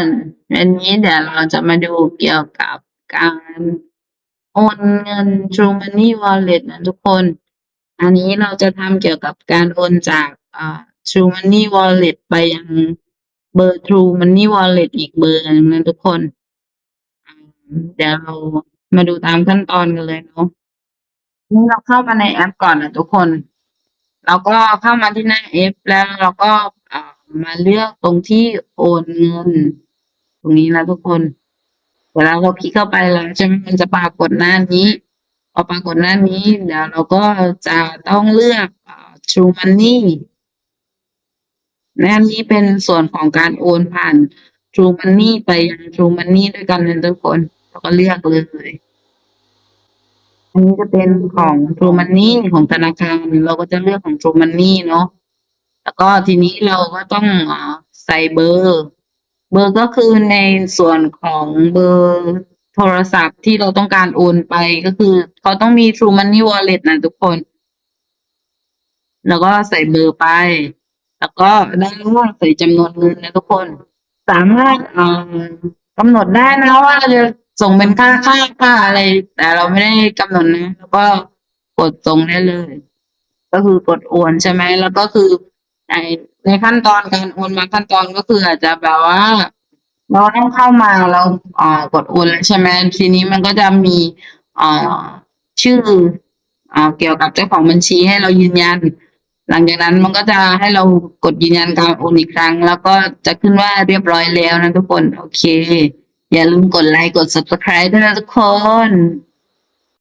นวันนี้เดี๋ยวเราจะมาดูเกี่ยวกับการโอนเงิน True Money Wallet นะทุกคน อันนี้เราจะทำเกี่ยวกับการโอนจากอ่า True Money Wallet ไปยังเบอร์ True Money Wallet อีกเบอร์หนึงนะทุกคน เดี๋ยวเรามาดูตามขั้นตอนกันเลยเนาะนี่เราเข้ามาในแอปก่อนนะทุกคน เราก็เข้ามาที่หน้าแอปแล้วเราก็ มาเลือกตรงที่โอนเงิน ตรงนี้นะทุกคน เวลาเราคลิกเข้าไปแล้วใช่ไหมมันจะปรากฏหน้านี้พอปรากฏหน้านี้เดี๋ยวเราก็จะต้องเลือก True Money หน้านี้เป็นส่วนของการโอนผ่าน True Money ไปยัง True Money ด้วยกันนะทุกคนเราก็เลือกเลยอันนี้จะเป็นของ True Money ของธนาคารเราก็จะเลือกของ True Money เนาะ แล้วก็ทีนี้เราก็ต้องใส่เบอร์ เบอร์ก็คือในส่วนของเบอร์โทรศัพท์ที่เราต้องการโอนไปก็คือเขาต้องมี True Money Wallet นะทุกคน แล้วก็ใส่เบอร์ไป แล้วก็ได้านล่างใส่จำนวนเงินนะทุกคน สามารถกำหนดได้นะว่าจะส่งเป็นค่าค่าค่าอะไร แต่เราไม่ได้กำหนดนะ แล้วก็กดส่งได้เลย ก็คือกดโอนใช่ไหมแล้วก็คือ ในในขั้นตอนการโอนมาขั้นตอนก็คืออาจจะแบบว่า เราต้องเข้ามาเราอ่ากดโอนแล้วใช่ไหมทีนี้มันก็จะมีอ่าชื่ออ่าเกี่ยวกับเจ้าของบัญชีให้เรายืนยัน หลังจากนั้นมันก็จะให้เรากดยืนยันการโอนอีกครั้ง แล้วก็จะขึ้นว่าเรียบร้อยแล้วนะทุกคน โอเค อย่าลืมกดไลค์กด subscribe ด้วยนะทุกคน